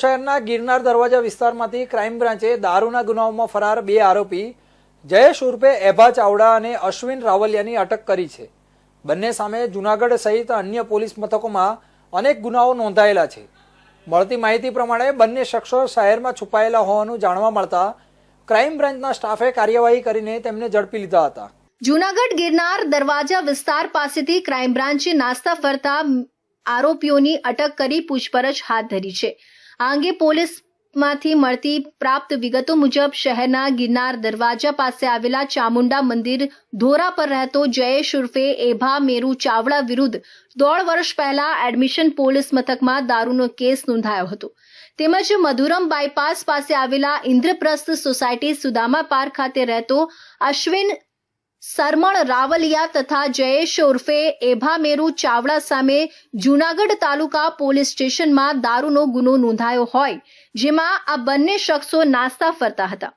શહેરના ગિરનાર દરવાજા વિસ્તારમાંથી ક્રાઇમ બ્રાન્ચે દારૂના ગુનાઓમાં ફરાર બે આરોપી, જયેશ ઉર્ફે એભા ચાવડા અને અશ્વિન રાવલિયાની અટક કરી છે. બંને સામે જુનાગઢ સહિત અન્ય પોલીસ મથકોમાં અનેક ગુનાઓ નોંધાયેલા છે. મળતી માહિતી પ્રમાણે બંને શખ્સો શહેરમાં છુપાયેલા હોવાનું જાણવા મળતા ક્રાઇમ બ્રાન્ચના સ્ટાફે કાર્યવાહી કરીને તેમને ઝડપી લીધા હતા. જૂનાગઢ ગિરનાર દરવાજા વિસ્તાર પાસેથી ક્રાઇમ બ્રાન્ચે નાસ્તા ફરતા આરોપીઓની અટક કરી પૂછપરછ હાથ ધરી છે. આ અંગે પોલીસમાંથી મળતી પ્રાપ્ત વિગતો મુજબ શહેરના ગિરનાર દરવાજા પાસે આવેલા ચામુંડા મંદિર ધોરા પર રહેતો જયેશ ઉર્ફે એભા મેરુ ચાવડા વિરુદ્ધ દોઢ વર્ષ પહેલા એડમિશન પોલીસ મથકમાં દારૂનો કેસ નોંધાયો હતો. તેમજ મધુરમ બાયપાસ પાસે આવેલા ઇન્દ્રપ્રસ્થ સોસાયટી સુદામા પાર્ક ખાતે રહેતો અશ્વિન સરમણ રાવલિયા તથા જયેશ ઉર્ફે એભામેરુ ચાવડા સામે જૂનાગઢ તાલુકા પોલીસ સ્ટેશનમાં દારૂનો ગુનો નોંધાયો હોય, જેમાં આ બંને શખ્સો નાસ્તા ફરતા હતા.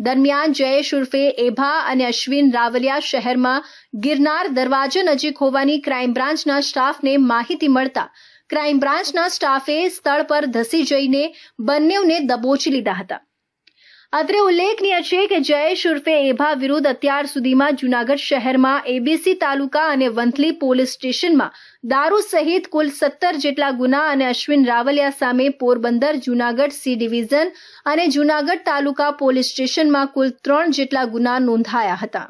દરમિયાન જયેશ ઉર્ફે એભા અને અશ્વિન રાવલિયા શહેરમાં ગિરનાર દરવાજા નજીક હોવાની ક્રાઇમ બ્રાન્ચના સ્ટાફને માહિતી મળતા ક્રાઇમ બ્રાન્ચના સ્ટાફે સ્થળ પર ધસી જઈને બંનેઓને દબોચી લીધા હતા. અત્રે ઉલ્લેખનીય છે કે જયેશ ઉર્ફે એભા વિરુદ્ધ અત્યાર સુધીમાં જૂનાગઢ શહેરમાં એબીસી તાલુકા અને વંથલી પોલીસ સ્ટેશનમાં દારૂ સહિત કુલ સત્તર જેટલા ગુના અને અશ્વિન રાવલિયા સામે પોરબંદર જૂનાગઢ સી ડિવિઝન અને જૂનાગઢ તાલુકા પોલીસ સ્ટેશનમાં કુલ ત્રણ જેટલા ગુના નોંધાયા હતા.